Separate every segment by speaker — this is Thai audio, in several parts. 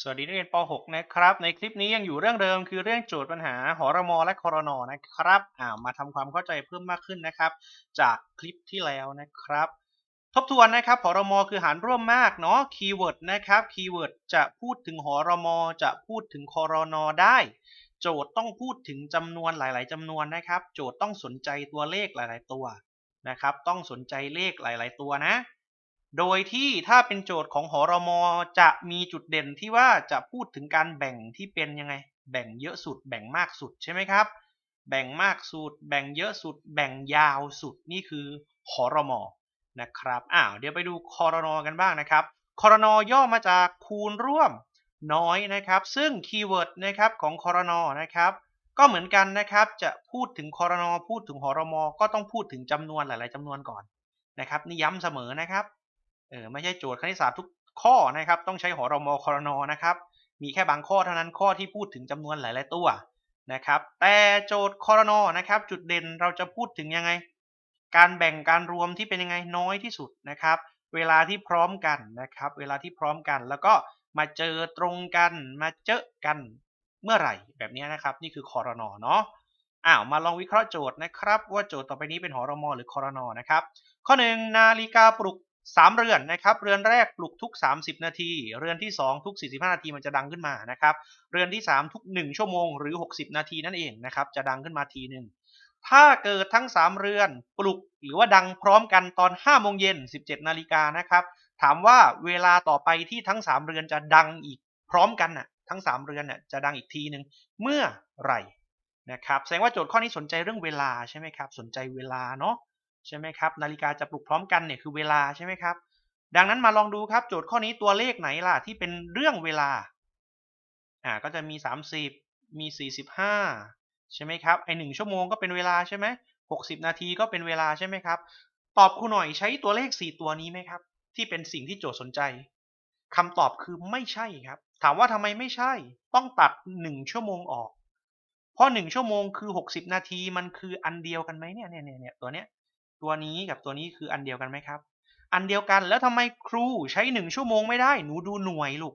Speaker 1: สวัสดีนักเรียนป .6 นะครับ ในคลิปนี้ยังอยู่เรื่องเดิมคือเรื่องโจทย์ปัญหาหอรมอและคอรนอนะครับอ่ามาทำความเข้าใจเพิ่มมากขึ้นนะครับ จากคลิปที่แล้วนะครับ ทบทวนนะครับหอรมอคือหารร่วมมากเนาะคีย์เวิร์ดนะครับคีย์เวิร์ดจะพูดถึงหอรมอจะพูดถึงคอรนได้ โจทย์ต้องพูดถึงจำนวนหลาย ๆจำนวนนะครับ โจทย์ต้องสนใจตัวเลขหลาย ๆ ตัวนะครับ ต้องสนใจเลขหลาย ๆ ตัวนะ โดยที่ถ้าเป็นโจทย์ของหอรมจะมีจุดเด่นที่ว่าจะพูดถึงการแบ่งที่เป็นยังไง แบ่งเยอะสุด แบ่งมากสุดใช่ไหมครับ แบ่งมากสุด แบ่งเยอะสุด แบ่งยาวสุดนี่คือหอรมนะครับอ้าวเดี๋ยวไปดูคอรนกันบ้างนะครับคอรนอย่อมาจากคูณร่วมน้อยนะครับ ซึ่งคีย์เวิร์ดนะครับของคอรนอนะครับ ก็เหมือนกันนะครับ จะพูดถึงคอรนอพูดถึงหอรมก็ต้องพูดถึงจำนวนหลาย ๆจำนวนก่อนนะครับนี่ย้ำเสมอนะครับ เออไม่ใช่โจทย์คณิตศาสตร์ทุกข้อนะครับ ต้องใช้หอรมครนนะครับ มีแค่บางข้อเท่านั้นข้อที่พูดถึงจำนวนหลาย ๆ ตัวนะครับ แต่โจทย์ครนนะครับ จุดเด่นเราจะพูดถึงยังไง การแบ่งการรวมที่เป็นยังไงน้อยที่สุดนะครับ เวลาที่พร้อมกันนะครับ เวลาที่พร้อมกัน แล้วก็มาเจอตรงกันมาเจอกันเมื่อไหร่แบบนี้นะครับ นี่คือครนเนาะอ้าวมาลองวิเคราะห์โจทย์นะครับ ว่าโจทย์ต่อไปนี้เป็นหอรมหรือครนนะครับ ข้อ 1 นาฬิกาปลุก 3 เรือนนะครับ เรือนแรกปลุกทุก 30 นาที เรือนที่ 2 ทุก 45 นาทีมันจะดังขึ้นมานะครับ เรือนที่ 3 ทุก 1 ชั่วโมงหรือ 60 นาทีนั่นเองนะครับ จะดังขึ้นมาทีหนึ่งถ้าเกิดทั้ง 3 เรือนปลุกหรือว่าดังพร้อมกันตอน 5 โมงเย็น 17 นาฬิกานะครับ ถามว่าเวลาต่อไปที่ทั้ง 3 เรือนจะดังอีกพร้อมกันน่ะ ทั้ง 3 เรือนน่ะจะดังอีกทีหนึ่งเมื่อไหร่นะครับ แสดงว่าโจทย์ข้อนี้สนใจเรื่องเวลาใช่ไหมครับ สนใจเวลาเนาะ ใช่ไหมครับ นาฬิกาจะปลุกพร้อมกันเนี่ยคือเวลาใช่ไหมครับ ดังนั้นมาลองดูครับ โจทย์ข้อนี้ตัวเลขไหนล่ะที่เป็นเรื่องเวลาอ่าก็จะมี 30 มี 45 ใช่ไหมครับไอหนึ่งชั่วโมงก็เป็นเวลาใช่ไหม60นาทีก็เป็นเวลาใช่ไหมครับ ตอบครูหน่อยใช้ตัวเลข 4 ตัวนี้ไหมครับ ที่เป็นสิ่งที่โจทย์สนใจคำตอบคือไม่ใช่ครับ ถามว่าทำไมไม่ใช่ ต้องตัด 1 ชั่วโมงออก เพราะ 1 ชั่วโมงคือ 60 นาทีมันคืออันเดียวกันไหมเนี่ยเนี่ยเนี่ยตัวเนี้ย ตัวนี้กับตัวนี้คืออันเดียวกันไหมครับ อันเดียวกันแล้วทำไมครูใช้หนึ่งชั่วโมงไม่ได้ หนูดูหน่วยลูก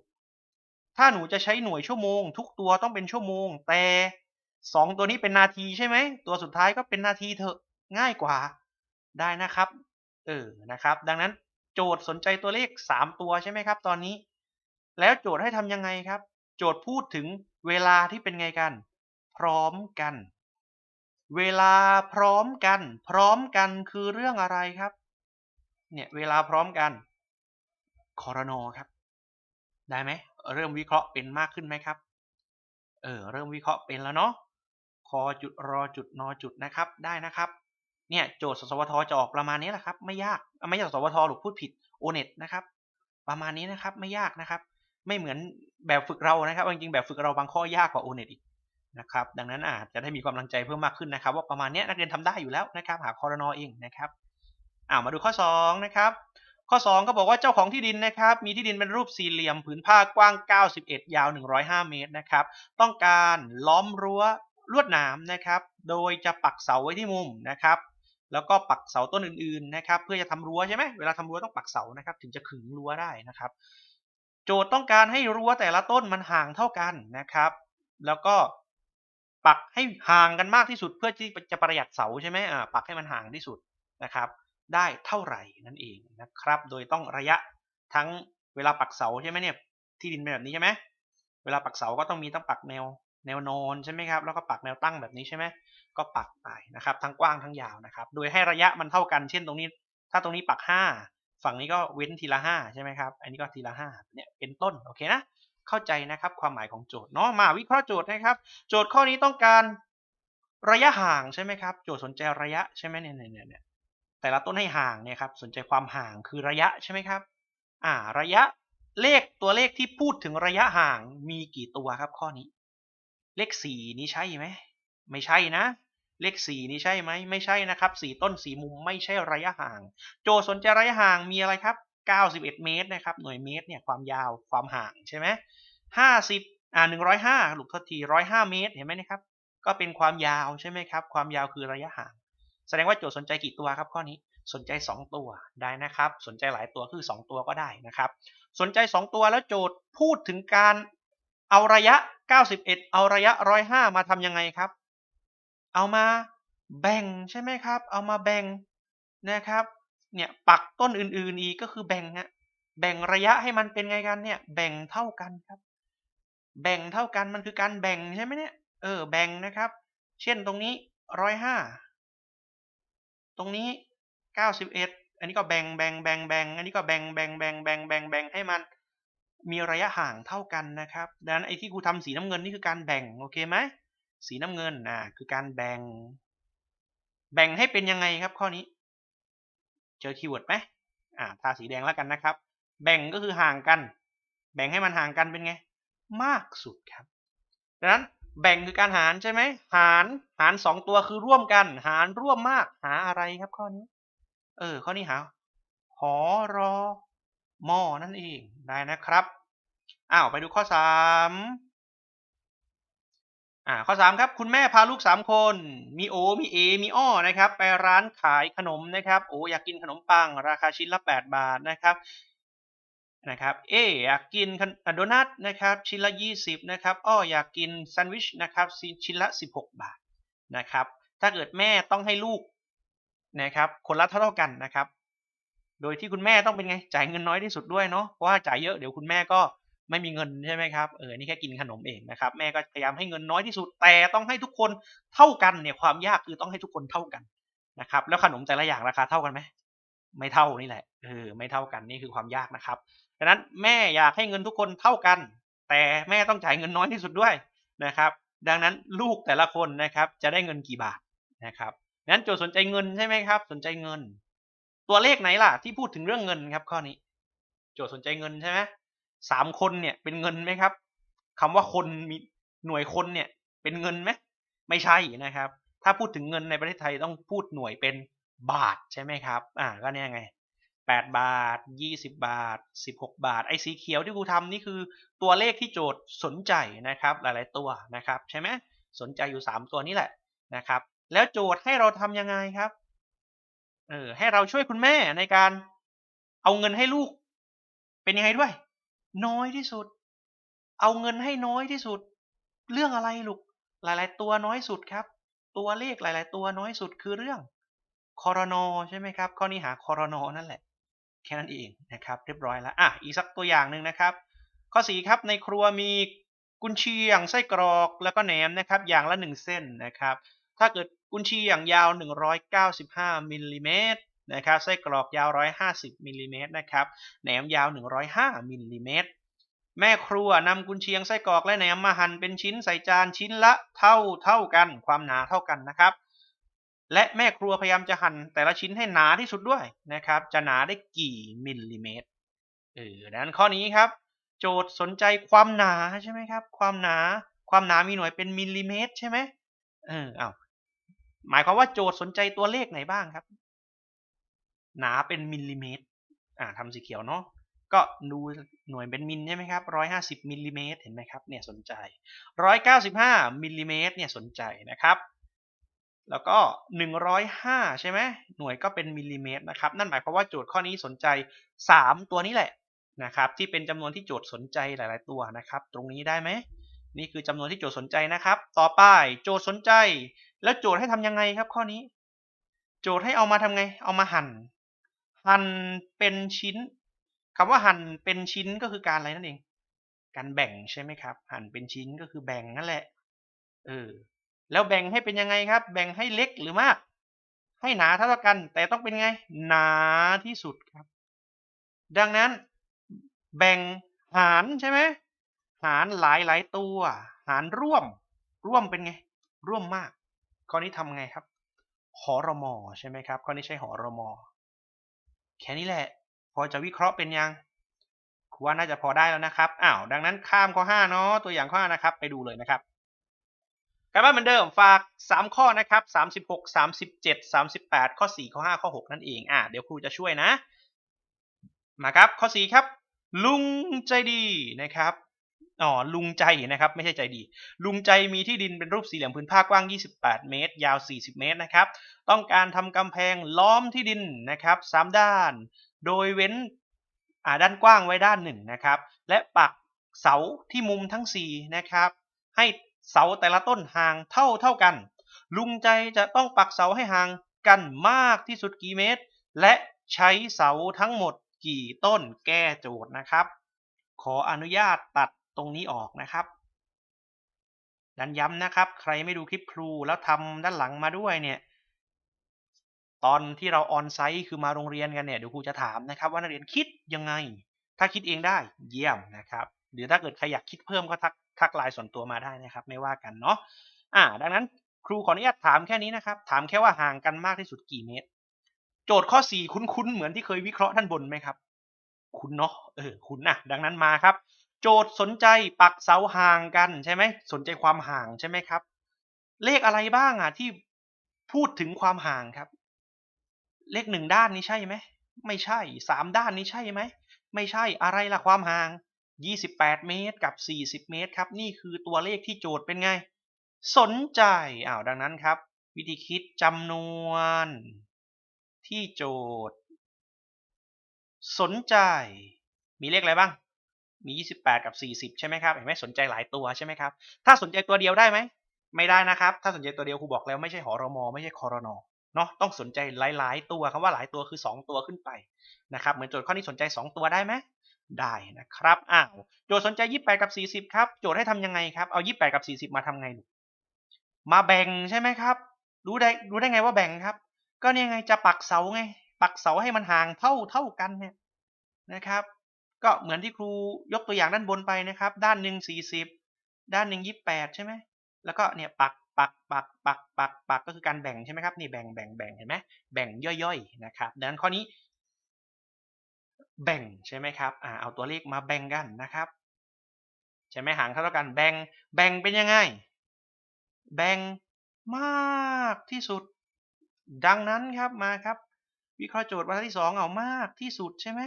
Speaker 1: ถ้าหนูจะใช้หน่วยชั่วโมง ทุกตัวต้องเป็นชั่วโมง แต่สองตัวนี้เป็นนาทีใช่ไหม ตัวสุดท้ายก็เป็นนาทีเถอะง่ายกว่าได้นะครับ เออนะครับ ดังนั้นโจทย์สนใจตัวเลข 3 ตัวใช่ไหมครับ ตอนนี้ แล้วโจทย์ให้ทำยังไงครับ โจทย์พูดถึงเวลาที่เป็นไงกัน พร้อมกัน เวลาพร้อมกัน พร้อมกันคือเรื่องอะไรครับ เนี่ยเวลาพร้อมกันคอรนอครับ ได้ไหมเริ่มวิเคราะห์เป็นมากขึ้นไหมครับ เออเริ่มวิเคราะห์เป็นแล้วเนาะคอจุดรอจุดนอจุดนะครับได้นะครับ เนี่ยโจทย์สสวทจะออกประมาณนี้แหละครับ ไม่ยากไม่ใช่สสวทหรือพูดผิดโอเน็ตนะครับ ประมาณนี้นะครับไม่ยากนะครับ ไม่เหมือนแบบฝึกเรานะครับจริงๆแบบฝึกเราบางข้อยากกว่าโอเน็ตอีก นะครับดังนั้นอาจจะได้มีกำลังใจเพิ่มมากขึ้นนะครับ ว่าประมาณนี้นักเรียนทำได้อยู่แล้วนะครับ หาคอรนอเองนะครับอ่ามาดูข้อ2นะครับข้อ 2 ก็บอกว่าเจ้าของที่ดินนะครับ มีที่ดินเป็นรูปสี่เหลี่ยมผืนผ้ากว้าง 91 ยาว 105 เมตรนะครับ ต้องการล้อมรั้วลวดหนามนะครับ โดยจะปักเสาไว้ที่มุมนะครับ แล้วก็ปักเสาต้นอื่นๆนะครับ เพื่อจะทำรั้วใช่ไหมเวลาทำรั้วต้องปักเสานะครับ ถึงจะขึงรั้วได้นะครับ โจทย์ต้องการให้รั้วแต่ละต้นมันห่างเท่ากันนะครับ แล้วก็ ปักให้ห่างกันมากที่สุด เพื่อที่จะประหยัดเสาใช่ไหมอ่าปักให้มันห่างที่สุดนะครับ ได้เท่าไหร่นั่นเองนะครับ โดยต้องระยะทั้งเวลาปักเสาใช่ไหมเนี่ยที่ดินเป็นแบบนี้ใช่ไหมเวลาปักเสาก็ต้องมีต้องปักแนวแนวนอนใช่ไหมครับแล้วก็ปักแนวตั้งแบบนี้ใช่ไหมก็ปักไปนะครับ ทั้งกว้างทั้งยาวนะครับ โดยให้ระยะมันเท่ากันเช่นตรงนี้ ถ้าตรงนี้ปัก 5 ฝั่งนี้ก็เว้นทีละ 5 ใช่ไหมครับ อันนี้ก็ทีละ5เนี่ยเป็นต้นโอเคนะ เข้าใจนะครับความหมายของโจทย์เนาะมาวิเคราะห์โจทย์นะครับ โจทย์ข้อนี้ต้องการระยะห่างใช่ไหมครับ โจทย์สนใจระยะใช่ไหมเนี่ยเนี่ยเนี่ยแต่ละต้นให้ห่างเนี่ยครับสนใจความห่างคือระยะใช่ไหมครับ อ่า ระยะเลขตัวเลขที่พูดถึงระยะห่างมีกี่ตัวครับข้อนี้ เลขสี่นี้ใช่ไหมไม่ใช่นะ เลขสี่นี้ใช่ไหมไม่ใช่นะครับสี่ต้นสี่มุมไม่ใช่ระยะห่าง โจทย์สนใจระยะห่างมีอะไรครับ 91 เมตรนะครับ หน่วยเมตรเนี่ยความยาวความห่างใช่ไหมห้าสิบอ่าหนึ่งร้อยห้าลุกทดทีร้อยห้าเมตร เห็นไหมนะครับ ก็เป็นความยาวใช่ไหมครับ ความยาวคือระยะห่าง แสดงว่าโจทย์สนใจกี่ตัวครับข้อนี้ สนใจ 2 ตัวได้นะครับ สนใจหลายตัวคือ 2 ตัวก็ได้นะครับ สนใจ 2 ตัวแล้วโจทย์พูดถึงการเอาระยะ 91 เอาระยะ 105 มาทำยังไงครับ เอามาแบ่งใช่ไหมครับ เอามาแบ่งนะครับ เนี่ยปักต้นอื่นๆอีกก็คือแบ่งฮะแบ่งระยะให้มันเป็นไงกันเนี่ย แบ่งเท่ากันครับ แบ่งเท่ากันมันคือการแบ่งใช่ไหมเนี่ยเออแบ่งนะครับ เช่นตรงนี้ร้อยห้าตรงนี้เก้าสิบเอ็ดอันนี้ก็แบ่งแบ่งแบ่งแบ่งอันนี้ก็แบ่งแบ่งแบ่งแบ่งแบ่งแบ่งให้มันมีระยะห่างเท่ากันนะครับ ดังนั้นไอ้ที่ครูทำสีน้ำเงินนี่คือการแบ่งโอเคไหมสีน้ำเงินอ่าคือการแบ่ง แบ่งให้เป็นยังไงครับข้อนี้ เจอคีย์เวิร์ดไหมอ่าทาสีแดงแล้วกันนะครับ แบ่งก็คือห่างกัน แบ่งให้มันห่างกันเป็นไง มากสุดครับดังนั้นแบ่งคือการหารใช่ไหม หารหารสองตัวคือร่วมกัน หารร่วมมากหาอะไรครับข้อนี้ เออ ข้อนี้หาหอรอมอนั่นเองได้นะครับอ้าวไปดูข้อสาม อ่าข้อสามครับคุณแม่พาลูกสามคน มีโอ มีเอ มีอ้อนะครับ ไปร้านขายขนมนะครับโออยากกินขนมปัง ราคาชิ้นละ 8 บาทนะครับนะครับเออยากกินโดนัทนะครับชิ้นละ 20นะครับอ้ออยากกินแซนด์วิชนะครับชิ้นละ 16 บาทนะครับ ถ้าเกิดแม่ต้องให้ลูกนะครับคนละเท่าๆกันนะครับ โดยที่คุณแม่ต้องเป็นไงจ่ายเงินน้อยที่สุดด้วยเนาะเพราะว่าจ่ายเยอะเดี๋ยวคุณแม่ก็ ไม่มีเงินใช่ไหมครับเออนี่แค่กินขนมเองนะครับแม่ก็พยายามให้เงินน้อยที่สุดแต่ต้องให้ทุกคนเท่ากันเนี่ยความยากคือต้องให้ทุกคนเท่ากันนะครับ แล้วขนมแต่ละอย่างราคาเท่ากันไหมไม่เท่านี่แหละเออไม่เท่ากันนี่คือความยากนะครับดังนั้นแม่อยากให้เงินทุกคนเท่ากัน แต่แม่ต้องจ่ายเงินน้อยที่สุดด้วยนะครับ ดังนั้นลูกแต่ละคนนะครับ จะได้เงินกี่บาทนะครับนั้นโจทย์สนใจเงินใช่ไหมครับ สนใจเงิน ตัวเลขไหนล่ะที่พูดถึงเรื่องเงินครับข้อนี้ โจทย์สนใจเงินใช่ไหม สามคนเนี่ยเป็นเงินไหมครับคำว่าคนมีหน่วยคนเนี่ยเป็นเงินไหมไม่ใช่นะครับ ถ้าพูดถึงเงินในประเทศไทยต้องพูดหน่วยเป็นบาทใช่ไหมครับ อ่าก็เนี่ยไงแปดบาทยี่สิบาทสิบหกบาท ไอ้สีเขียวที่ครูทำนี่คือตัวเลขที่โจทย์สนใจนะครับ หลายๆตัวนะครับใช่ไหมสนใจอยู่สามตัวนี้แหละนะครับ แล้วโจทย์ให้เราทำยังไงครับเออให้เราช่วยคุณแม่ในการเอาเงินให้ลูก เป็นยังไงด้วย น้อยที่สุด เอาเงินให้น้อยที่สุด เรื่องอะไรลูก หลาย ๆ ตัวน้อยสุดครับ ตัวเลขหลาย ๆ ตัวน้อยสุดคือเรื่องคอรนอใช่ไหมครับ ข้อนี้หาคอรนอนั่นแหละ แค่นั้นเองนะครับ เรียบร้อยแล้วอะอีกสักตัวอย่างหนึ่งนะครับ ข้อสีครับในครัวมีกุนเชียงไส้กรอกแล้วก็แหนมนะครับ อย่างละหนึ่งเส้นนะครับ ถ้าเกิดกุนเชียงยาว 195มิลลิเมตร นะครับไส้กรอกยาว 150มิลลิเมตรนะครับแหนมยาว 105มิลลิเมตรแม่ครัวนำกุนเชียงไส้กรอกและแหนมมาหั่นเป็นชิ้นใส่จานชิ้นละเท่าเท่ากัน ความหนาเท่ากันนะครับ และแม่ครัวพยายามจะหั่นแต่ละชิ้นให้หนาที่สุดด้วยนะครับ จะหนาได้กี่มิลลิเมตรเออดังนั้นข้อนี้ครับ โจทย์สนใจความหนาใช่ไหมครับ ความหนาความหนามีหน่วยเป็นมิลลิเมตร ใช่ไหมเออเอาหมายความว่าโจทย์สนใจตัวเลขไหนบ้างครับ หนาเป็นมิลลิเมตร อ่าทำสีเขียวเนาะ ก็ดูหน่วยเป็นมิลใช่ไหมครับร้อยห้าสิบมิลลิเมตรเห็นไหมครับ เนี่ยสนใจร้อยเก้าสิบห้ามิลลิเมตรเนี่ยสนใจนะครับ แล้วก็105ใช่ไหมหน่วยก็เป็นมิลลิเมตรนะครับ นั่นหมายความว่าโจทย์ข้อนี้สนใจ3ตัวนี้แหละนะครับ ที่เป็นจำนวนที่โจทย์สนใจหลาย ๆ ตัวนะครับ ตรงนี้ได้ไหมนี่คือจำนวนที่โจทย์สนใจนะครับ ต่อไปโจทย์สนใจ แล้วโจทย์ให้ทำยังไงครับข้อนี้ โจทย์ให้เอามาทำไง เอามาหั่น หั่นเป็นชิ้นคำว่าหั่นเป็นชิ้นก็คือการอะไรนั่นเอง การแบ่งใช่ไหมครับ หั่นเป็นชิ้นก็คือแบ่งนั่นแหละ เออ แล้วแบ่งให้เป็นยังไงครับ แบ่งให้เล็กหรือมาก ให้หนาเท่ากัน แต่ต้องเป็นไง หนาที่สุดครับ ดังนั้น แบ่งหารใช่ไหมหารหลายหลายตัว หารร่วม ร่วมเป็นไง ร่วมมาก ข้อนี้ทำไงครับหอรมอใช่ไหมครับ ข้อนี้ใช้หอรมอ แค่นี้แหละ พอจะวิเคราะห์เป็นยังคว่าน่าจะพอได้แล้วนะครับอ้าวดังนั้นข้ามข้อ5เนาะตัวอย่างข้อ5นะครับ ไปดูเลยนะครับการบ้านเหมือนเดิมฝาก 3 ข้อนะครับ36 37 38 ข้อ 4 ข้อ 5 ข้อ 6 นั่นเองอะเดี๋ยวครูจะช่วยนะ มาครับข้อ 4 ครับ ลุงใจดีนะครับ อ๋อลุงใจนะครับ ไม่ใช่ใจดี ลุงใจมีที่ดินเป็นรูปสี่เหลี่ยมพื้นผ้ากว้าง 28 เมตร ยาว 40 เมตรนะครับ ต้องการทำกำแพงล้อมที่ดินนะครับ3ด้าน โดยเว้นอ่าด้านกว้างไว้ด้านหนึ่งนะครับ และปักเสาที่มุมทั้ง 4 นะครับ ให้เสาแต่ละต้นห่างเท่าเท่ากัน ลุงใจจะต้องปักเสาให้ห่างกันมากที่สุดกี่เมตร และใช้เสาทั้งหมดกี่ต้นแก้โจทย์นะครับ ขออนุญาตตัด รงนี้ออกนะครับดันย้ำนะครับ ใครไม่ดูคลิปครูแล้วทำด้านหลังมาด้วยเนี่ย ตอนที่เราออนไซต์คือมาโรงเรียนกันเนี่ยเดี๋ยวครูจะถามนะครับ ว่านักเรียนคิดยังไง ถ้าคิดเองได้เยี่ยมนะครับ หรือถ้าเกิดใครอยากคิดเพิ่มก็ทักทักไลน์ส่วนตัวมาได้นะครับ ไม่ว่ากันเนาะอ่า ดังนั้นครูขออนุญาตถามแค่นี้นะครับ ถามแค่ว่าห่างกันมากที่สุดกี่เมตร โจทย์ข้อ 4 คุ้นๆเหมือนที่เคยวิเคราะห์ด้านบนไหมครับ คุณเนาะเออคุณนะดังนั้นมาครับ โจทย์สนใจปักเสาห่างกันใช่ไหมสนใจความห่างใช่ไหมครับ เลขอะไรบ้างอะที่พูดถึงความห่างครับ เลขหนึ่งด้านนี้ใช่ไหมไม่ใช่สามด้านนี้ใช่ไหมไม่ใช่อะไรล่ะความห่าง 28 เมตรกับ 40 เมตรครับ นี่คือตัวเลขที่โจทย์เป็นไง สนใจอ้าวดังนั้นครับ วิธีคิดจำนวน ที่โจทย์ สนใจ มีเลขอะไรบ้าง มี 28 กับ 40 ใช่ไหมครับเห็นไหมสนใจหลายตัวใช่ไหมครับถ้าสนใจตัวเดียวได้ไหมไม่ได้นะครับ ถ้าสนใจตัวเดียวครูบอกแล้วไม่ใช่หอรมอไม่ใช่คอรนอเนาะต้องสนใจหลาย ๆ ตัวคำว่าหลายตัวคือ 2 ตัวขึ้นไปนะครับเหมือนโจทย์ข้อนี้สนใจ 2 ตัวได้ไหมได้นะครับอ้าวโจทย์สนใจ 28 กับ 40 ครับ โจทย์ให้ทำยังไงครับเอา 28 กับ 40 มาทำไงลูกมาแบ่งใช่ไหมครับ รู้ได้รู้ได้ไงว่าแบ่งครับ ก็เนี่ยไงจะปักเสาไง ปักเสาให้มันห่างเท่าเท่ากันเนี่ยนะครับ ก็เหมือนที่ครูยกตัวอย่างด้านบนไปนะครับ ด้านหนึ่ง40ด้านหนึ่ง28ใช่ไหมแล้วก็เนี่ยปักปักปักปักปักปักก็คือการแบ่งใช่ไหมครับนี่แบ่งแบ่งแบ่งเห็นไหมแบ่งย่อยๆนะครับดังนั้นข้อนี้ แบ่งใช่ไหมครับอ่าเอาตัวเลขมาแบ่งกันนะครับใช่ไหมหางเท่ากันแบ่งแบ่งเป็นยังไง แบ่งมากที่สุด ดังนั้นครับมาครับ วิเคราะห์โจทย์บรรทัดที่ 2 เอามากที่สุดใช่ไหม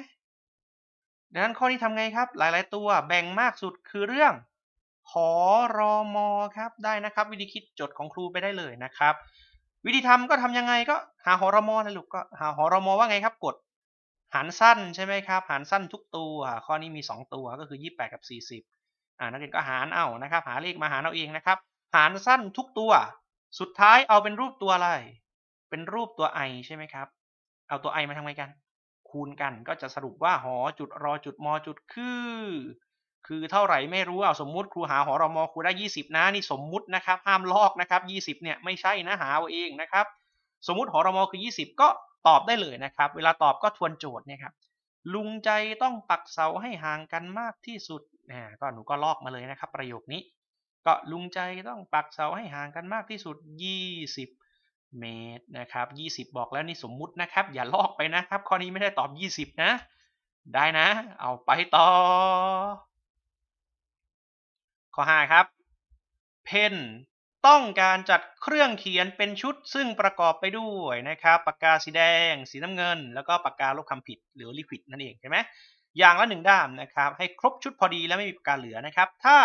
Speaker 1: ดังนั้นข้อนี้ทำไงครับ หลายๆ ตัวแบ่งมากสุดคือเรื่องหอรอมอครับได้นะครับ วิธีคิดโจทย์ของครูไปได้เลยนะครับ วิธีทำก็ทำยังไงก็หาหอรมอนะลูกก็หาหอรมอว่าไงครับกดหารสั้นใช่ไหมครับ หารสั้นทุกตัว ข้อนี้มี 2 ตัวก็คือ 28 กับ 40 อ่านักเรียนก็หารเอานะครับ หาเลขมาหารเอาเองนะครับ หารสั้นทุกตัว สุดท้ายเอาเป็นรูปตัวอะไร เป็นรูปตัว i ใช่ไหมครับ เอาตัว i มาทำไงกัน คูณกัน ก็จะสรุปว่าหอจุดรอจุดมอจุดคือ คือเท่าไหร่ไม่รู้เอาสมมุติครูหาหอรอมอครูได้ 20 นะนี่สมมุตินะครับห้ามลอกนะครับ 20เนี่ยไม่ใช่นะหาเอาเองนะครับ สมมุติหอรอมอคือ 20 ก็ตอบได้เลยนะครับ เวลาตอบก็ทวนโจทย์เนี่ยครับลุงใจต้องปักเสาให้ห่างกันมากที่สุดนะก็หนูก็ลอกมาเลยนะครับ ประโยคนี้ ก็ลุงใจต้องปักเสาให้ห่างกันมากที่สุด 20 เมตรนะครับ 20 บอกแล้วนี่สมมุตินะครับ อย่าลอกไปนะครับ ข้อนี้ไม่ได้ตอบ 20 นะ ได้นะ เอาไปต่อ ข้อ 5 ครับ เพนต้องการจัดเครื่องเขียนเป็นชุดซึ่งประกอบไปด้วยนะครับ ปากกาสีแดง สีน้ำเงิน แล้วก็ปากกาลบคำผิดหรือลิควิดนั่นเองใช่ไหมอย่างละหนึ่งด้ามนะครับ ให้ครบชุดพอดีแล้วไม่มีปากกาเหลือนะครับ ถ้า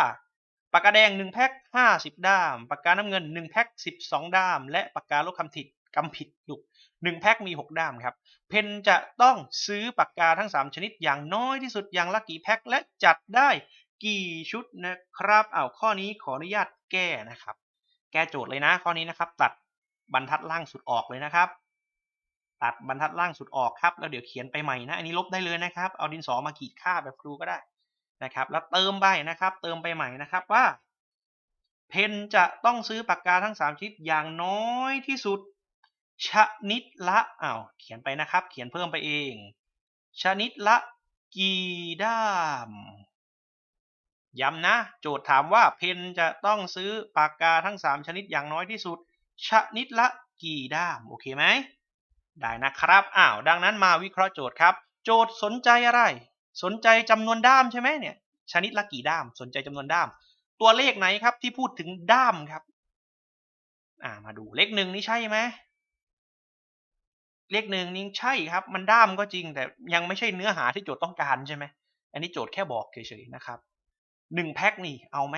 Speaker 1: ปากกาแดง1แพ็ค50 ด้าม ปากกาน้ำเงิน1แพ็ค12 ด้าม และปากกาลบคำผิดคำผิดลูก1แพ็คมี 6 ด้ามครับ เพนจะต้องซื้อปากกาทั้ง 3 ชนิดอย่างน้อยที่สุดอย่างละกี่แพ็คและจัดได้กี่ชุดนะครับเอาข้อนี้ขออนุญาตแก้นะครับ แก้โจทย์เลยนะข้อนี้นะครับ ตัดบรรทัดล่างสุดออกเลยนะครับ ตัดบรรทัดล่างสุดออกครับ แล้วเดี๋ยวเขียนไปใหม่นะ อันนี้ลบได้เลยนะครับ เอาดินสอมาขีดค่าแบบครูก็ได้ นะครับ แล้วเติมไปนะครับ เติมไปใหม่นะครับว่า เพนจะต้องซื้อปากกาทั้ง 3 ชนิดอย่างน้อยที่สุด ชนิดละอ้าวเขียนไปนะครับ เขียนเพิ่มไปเอง ชนิดละกี่ด้ามย้ำนะ โจทย์ถามว่าเพนจะต้องซื้อปากกาทั้ง 3 ชนิดอย่างน้อยที่สุด ชนิดละกี่ด้าม โอเคไหม ได้นะครับ อ้าว ดังนั้นมาวิเคราะห์โจทย์ครับ โจทย์สนใจอะไร สนใจจำนวนด้ามใช่ไหมเนี่ย ชนิดละกี่ด้าม สนใจจำนวนด้าม ตัวเลขไหนครับที่พูดถึงด้ามครับ อ่ามาดูเลขหนึ่งนี่ใช่ไหมเลขหนึ่งนี่ใช่ครับ มันด้ามก็จริง แต่ยังไม่ใช่เนื้อหาที่โจทย์ต้องการใช่ไหมอันนี้โจทย์แค่บอกเฉยๆนะครับหนึ่งแพ็คนี่เอาไหม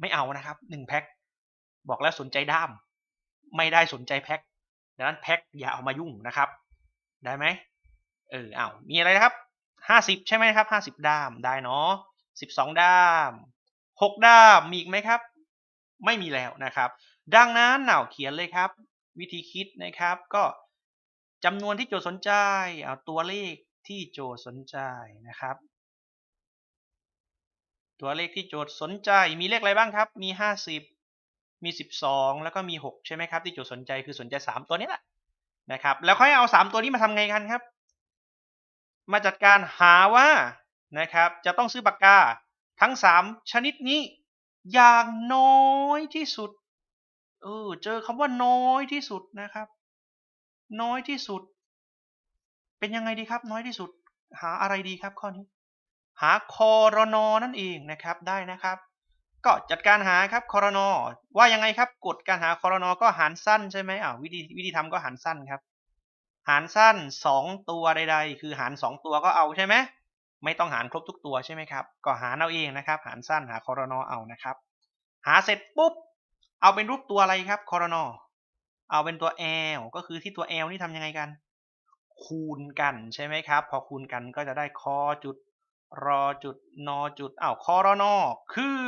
Speaker 1: ไม่เอานะครับหนึ่งแพ็คบอกแล้วสนใจด้าม ไม่ได้สนใจแพ็คดังนั้นแพ็คอย่าเอามายุ่งนะครับ ได้ไหมเออเอามีอะไรนะครับ ห้าสิบใช่ไหมครับห้าสิบด้ามได้เนาะสิบสองด้ามหกด้ามมีอีกไหมครับ ไม่มีแล้วนะครับ ดังนั้นหน่าเขียนเลยครับ วิธีคิดนะครับก็จำนวนที่โจทย์สนใจเอาตัวเลขที่โจทย์สนใจนะครับ ตัวเลขที่โจทย์สนใจมีเลขอะไรบ้างครับ มีห้าสิบมีสิบสองแล้วก็มีหกใช่ไหมครับที่โจทย์สนใจคือสนใจสามตัวนี้แหละนะครับ แล้วค่อยเอาสามตัวนี้มาทำไงกันครับ มาจัดการหาว่านะครับจะต้องซื้อปากกาทั้งสามชนิดนี้ อย่างน้อยที่สุดเออเจอคำว่าน้อยที่สุดนะครับ น้อยที่สุด เป็นยังไงดีครับ น้อยที่สุด หาอะไรดีครับข้อนี้ หาคอรนอนั่นเองนะครับได้นะครับ ก็จัดการหาครับคอรนอว่ายังไงครับกฎการหาคอรนอก็หารสั้นใช่ไหมอ่าวิธีวิธีทำก็หารสั้นครับ หารสั้นสองตัวใด ๆ คือหารสองตัวก็เอาใช่ไหมไม่ต้องหารครบทุกตัวใช่ไหมครับ ก็หารเอาเองนะครับ หารสั้นหาคอรนอเอานะครับ หาเสร็จปุ๊บ เอาเป็นรูปตัวอะไรครับคอรนอเอาเป็นตัว L ก็คือที่ตัว L นี่ทำยังไงกัน คูณกันใช่ไหมครับ พอคูณกันก็จะได้คอจุดรอจุดนอจุดอ้าวคอรนอคือ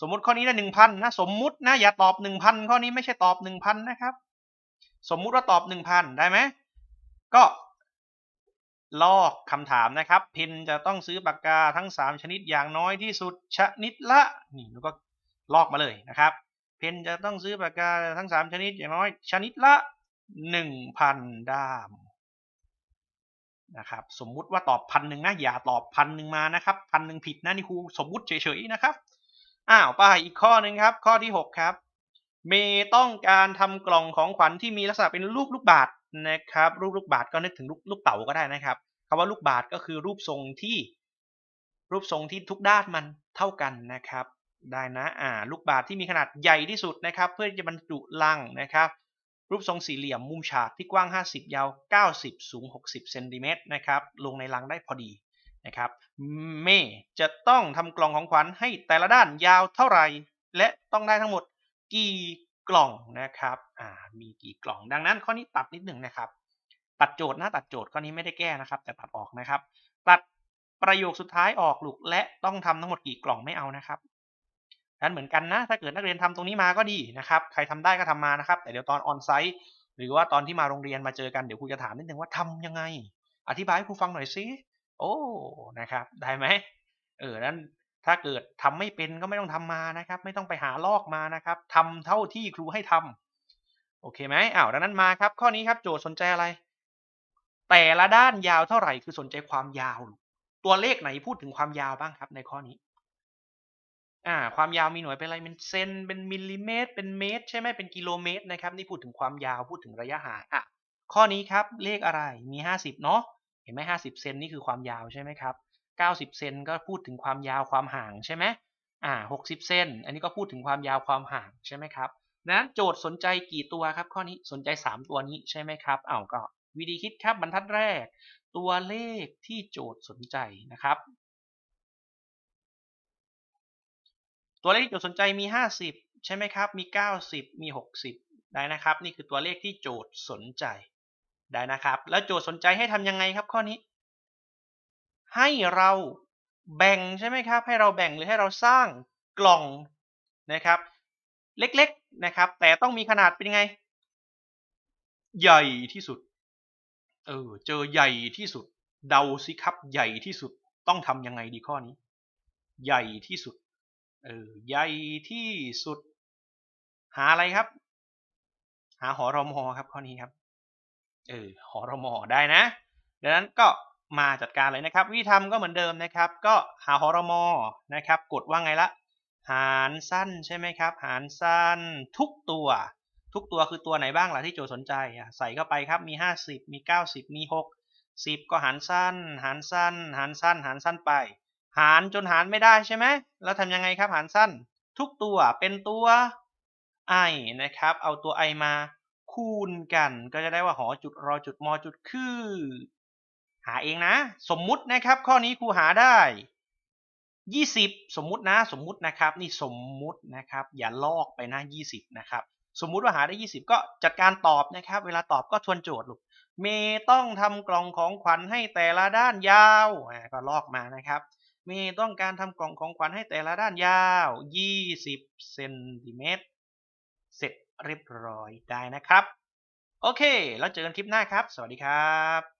Speaker 1: สมมุติข้อนี้ได้หนึ่งพันนะสมมุตินะอย่าตอบหนึ่งพันข้อนี้ไม่ใช่ตอบหนึ่งพันนะครับ สมมุติว่าตอบหนึ่งพันได้ไหม ก็ลอกคำถามนะครับ พินจะต้องซื้อปากกาทั้ง 3 ชนิดอย่างน้อยที่สุดชนิดละนี่แล้วก็ลอกมาเลยนะครับเพนจะต้องซื้อปากกาทั้ง 3 ชนิดอย่างน้อย ชนิดละ 1,000 ด้ามนะครับสมมุติว่าตอบพันหนึ่งนะอย่าตอบพันหนึ่งมานะครับพันหนึ่งผิดนะนี่ครูสมมุติเฉยๆนะครับอ้าวไปอีกข้อหนึ่งครับ ข้อที่ 6 ครับ เมย์ต้องการทำกล่องของขวัญที่มีลักษณะเป็นรูปลูกบาศก์ นะครับรูปลูกบาศก์ก็นึกถึงลูกลูกเต๋าก็ได้นะครับคำว่าลูกบาศก์ก็คือรูปทรงที่ รูปทรงที่ทุกด้านมันเท่ากันนะครับ ได้นะอ่าลูกบาศก์ที่มีขนาดใหญ่ที่สุดนะครับ เพื่อจะบรรจุลังนะครับ รูปทรงสี่เหลี่ยมมุมฉากที่กว้าง 50 ยาว 90 สูง 60เซนติเมตรนะครับลงในลังได้พอดีนะครับเมจะต้องทำกล่องของขวัญให้แต่ละด้านยาวเท่าไหร่ และต้องได้ทั้งหมดกี่ กล่องนะครับมีกี่กล่องดังนั้นข้อนี้ตัดนิดหนึ่งนะครับ ตัดโจทย์นะตัดโจทย์ข้อนี้ไม่ได้แก้นะครับ แต่ตัดออกนะครับ ตัดประโยคสุดท้ายออกลูกและต้องทำทั้งหมดกี่กล่องไม่เอานะครับนั้นเหมือนกันนะ ถ้าเกิดนักเรียนทำตรงนี้มาก็ดีนะครับ ใครทำได้ก็ทำมานะครับ แต่เดี๋ยวตอนออนไซต์หรือว่าตอนที่มาโรงเรียนมาเจอกันเดี๋ยวครูจะถามนิดนึงว่าทำยังไง อธิบายให้ครูฟังหน่อยสิโอ้นะครับ ได้ไหมเออนั้น ถ้าเกิดทำไม่เป็นก็ไม่ต้องทำมานะครับ ไม่ต้องไปหาลอกมานะครับทำเท่าที่ครูให้ทำโอเคไหมอ้าวดังนั้นมาครับ ข้อนี้ครับโจทย์สนใจอะไร แต่ละด้านยาวเท่าไหร่คือสนใจความยาว ตัวเลขไหนพูดถึงความยาวบ้างครับ ในข้อนี้อ่าความยาวมีหน่วยเป็นอะไรเป็นเซนเป็นมิลลิเมตร เป็นเมตร ใช่ไหมเป็นกิโลเมตรนะครับนี่พูดถึงความยาวพูดถึงระยะห่างอะข้อนี้ครับเลขอะไรมีห้าสิบเนาะเห็นไหมห้าสิบเซนนี่คือความยาวใช่ไหมครับ 90 เซนก็พูดถึงความยาวความห่างใช่ไหมอ่า60 เซนอันนี้ก็พูดถึงความยาวความห่างใช่ไหมครับนั้นโจทย์สนใจกี่ตัวครับข้อนี้สนใจ 3 ตัวนี้ใช่ไหมครับเอาก็วิธีคิดครับบรรทัดแรก ตัวเลขที่โจทย์สนใจนะครับ ตัวเลขที่โจทย์สนใจมี 50 ใช่ไหมครับ มี 90 มี 60 ได้นะครับ นี่คือตัวเลขที่โจทย์สนใจได้นะครับ แล้วโจทย์สนใจให้ทำยังไงครับข้อนี้ ให้เราแบ่งใช่ไหมครับ ให้เราแบ่งหรือให้เราสร้างกล่องนะครับ เล็กๆนะครับ แต่ต้องมีขนาดเป็นยังไง ใหญ่ที่สุด เออเจอใหญ่ที่สุด เดาสิครับใหญ่ที่สุดต้องทำยังไงดีข้อนี้ ใหญ่ที่สุด เออใหญ่ที่สุด หาอะไรครับ หาหอรมอครับข้อนี้ครับเออหอรมอได้นะดังนั้นก็ มาจัดการเลยนะครับ วิธีทำก็เหมือนเดิมนะครับ ก็หาหอรมอนะครับ กดว่าไงละ หารสั้นใช่ไหมครับ หารสั้นทุกตัว ทุกตัวคือตัวไหนบ้างล่ะที่โจสนใจใส่เข้าไปครับมี 50 มี 90 มี 6 10 ก็หารสั้น หารสั้น หารสั้น หารสั้นไป หารจนหารไม่ได้ใช่ไหมแล้วทำยังไงครับ หารสั้น ทุกตัวเป็นตัว i นะครับ เอาตัว i มาคูณกันก็จะได้ว่าหอจุดรอจุดมอจุดคือ หาเองนะ สมมุตินะครับข้อนี้ครูหาได้ 20 สมมุตินะสมมุตินะครับ นี่สมมุตินะครับ อย่าลอกไปนะ20 นะครับ สมมุติว่าหาได้ 20 ก็จัดการตอบนะครับ เวลาตอบก็ทวนโจทย์ลูกเมต้องทำกล่องของขวัญให้แต่ละด้านยาวอ่าก็ลอกมานะครับเมต้องการทำกล่องของขวัญให้แต่ละด้านยาว 20 เซนติเมตร เสร็จเรียบร้อยได้นะครับ โอเค แล้วเจอกันคลิปหน้าครับ สวัสดีครับ